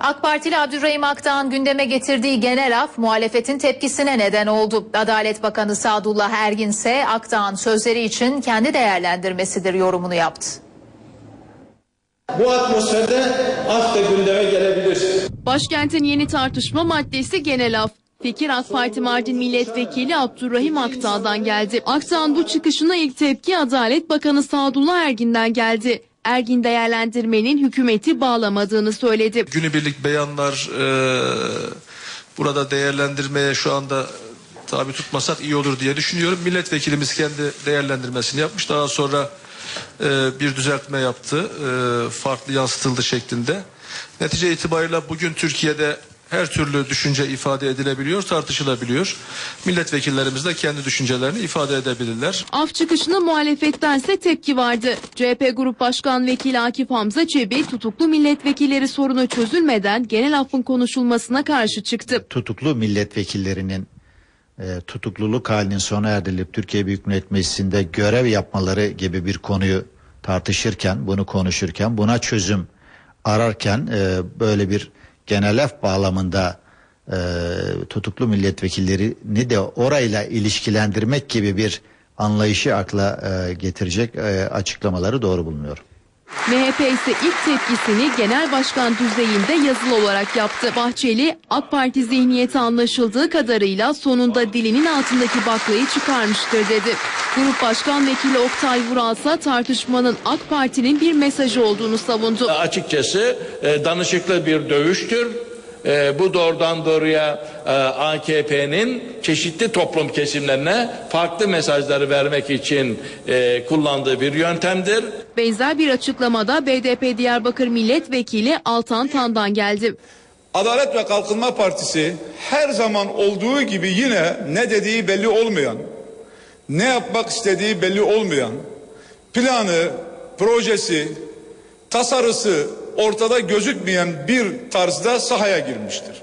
AK Partili Abdurrahim Aktan gündeme getirdiği genel af muhalefetin tepkisine neden oldu. Adalet Bakanı Sadullah Ergin ise Aktan sözleri için kendi değerlendirmesidir yorumunu yaptı. Bu atmosferde af da gündeme gelebilir. Başkentin yeni tartışma maddesi genel af. Fikir AK Parti Mardin Milletvekili Abdurrahim Aktağ'dan geldi. Aktağ'ın bu çıkışına ilk tepki Adalet Bakanı Sadullah Ergin'den geldi. Ergin değerlendirmenin hükümeti bağlamadığını söyledi. günübirlik beyanlar e, burada değerlendirmeye şu anda tabi tutmasak iyi olur diye düşünüyorum. Milletvekilimiz kendi değerlendirmesini yapmış. Daha sonra e, bir düzeltme yaptı. E, farklı yansıtıldı şeklinde. Netice itibariyle bugün Türkiye'de her türlü düşünce ifade edilebiliyor, tartışılabiliyor. Milletvekillerimiz de kendi düşüncelerini ifade edebilirler. Af çıkışına muhalefettense tepki vardı. CHP Grup Başkan Vekili Akif Hamza Çebi tutuklu milletvekilleri sorunu çözülmeden genel affın konuşulmasına karşı çıktı. tutuklu milletvekillerinin e, tutukluluk halinin sona erdirilip Türkiye Büyük Millet Meclisi'nde görev yapmaları gibi bir konuyu tartışırken, bunu konuşurken, buna çözüm ararken e, böyle bir genel af bağlamında e, tutuklu milletvekillerini de orayla ilişkilendirmek gibi bir anlayışı akla e, getirecek e, açıklamaları doğru bulmuyorum. MHP ise ilk tepkisini genel başkan düzeyinde yazılı olarak yaptı. Bahçeli, AK Parti zihniyeti anlaşıldığı kadarıyla sonunda dilinin altındaki baklayı çıkarmıştır dedi. Grup Başkan Vekili Oktay Vural ise tartışmanın AK Parti'nin bir mesajı olduğunu savundu. açıkçası e, danışıklı bir dövüştür. E, bu doğrudan doğruya e, AKP'nin çeşitli toplum kesimlerine farklı mesajları vermek için e, kullandığı bir yöntemdir. Benzer bir açıklamada BDP Diyarbakır Milletvekili Altan Tan'dan geldi. Adalet ve Kalkınma Partisi her zaman olduğu gibi yine ne dediği belli olmayan, ne yapmak istediği belli olmayan, planı, projesi, tasarısı ortada gözükmeyen bir tarzda sahaya girmiştir.